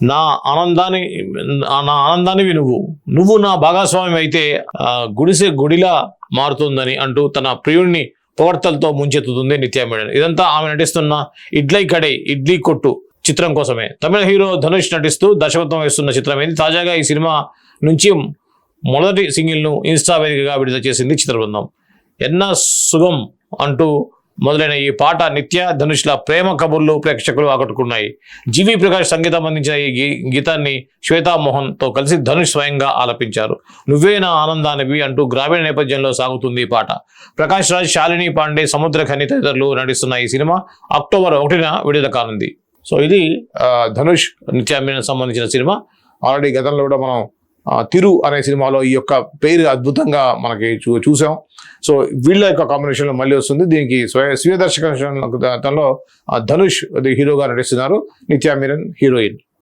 నా ఆనందాన్ని నా ఆనందానివి నువ్వు నువ్వు నా భాగస్వామి అయితే గుడిసె గుడిలా మారుతుందని అంటూ తన ప్రియుడిని పొగడ్తలతో ముంచెత్తుతుంది నిత్యా మేడన్. ఇదంతా ఆమె నటిస్తున్న ఇడ్లై కడై ఇడ్లీ కొట్టు చిత్రం కోసమే. తమిళ హీరో ధనుష్ నటిస్తూ దర్శకత్వం వేస్తున్న చిత్రం ఏంది? తాజాగా ఈ సినిమా నుంచి మొదటి సింగిల్ను ఇన్స్టా వేదికగా విడుదల చేసింది చిత్రబృందం. ఎన్న సుగం అంటూ మొదలైన ఈ పాట నిత్య ధనుష్ల ప్రేమ కబుర్లు ప్రేక్షకులు ఆకట్టుకున్నాయి. జీవి ప్రకాష్ సంగీతం అందించిన ఈ గీ- గీతాన్ని శ్వేతామోహన్తో కలిసి ధనుష్ స్వయంగా ఆలపించారు. నువ్వే నా ఆనందానివి అంటూ గ్రామీణ నేపథ్యంలో సాగుతుంది ఈ పాట. ప్రకాష్ రాజ్ శాలిని పాండే సముద్ర ఖని తదితరులు నటిస్తున్న ఈ సినిమా అక్టోబర్ ఒకటిన విడుదల కానుంది. సో ఇది ధనుష్ నిత్యామీన సంబంధించిన సినిమా. ఆల్రెడీ గతంలో కూడా మనం తిరు అనే సినిమాలో ఈ యొక్క పేరు అద్భుతంగా మనకి చూ చూసాం. సో వీళ్ళ యొక్క కాంబినేషన్లో మళ్ళీ వస్తుంది. దీనికి స్వయ స్వీయ దర్శకంలో ధనుష్ హీరోగా నటిస్తున్నారు. నిత్యా మీరన్ హీరోయిన్.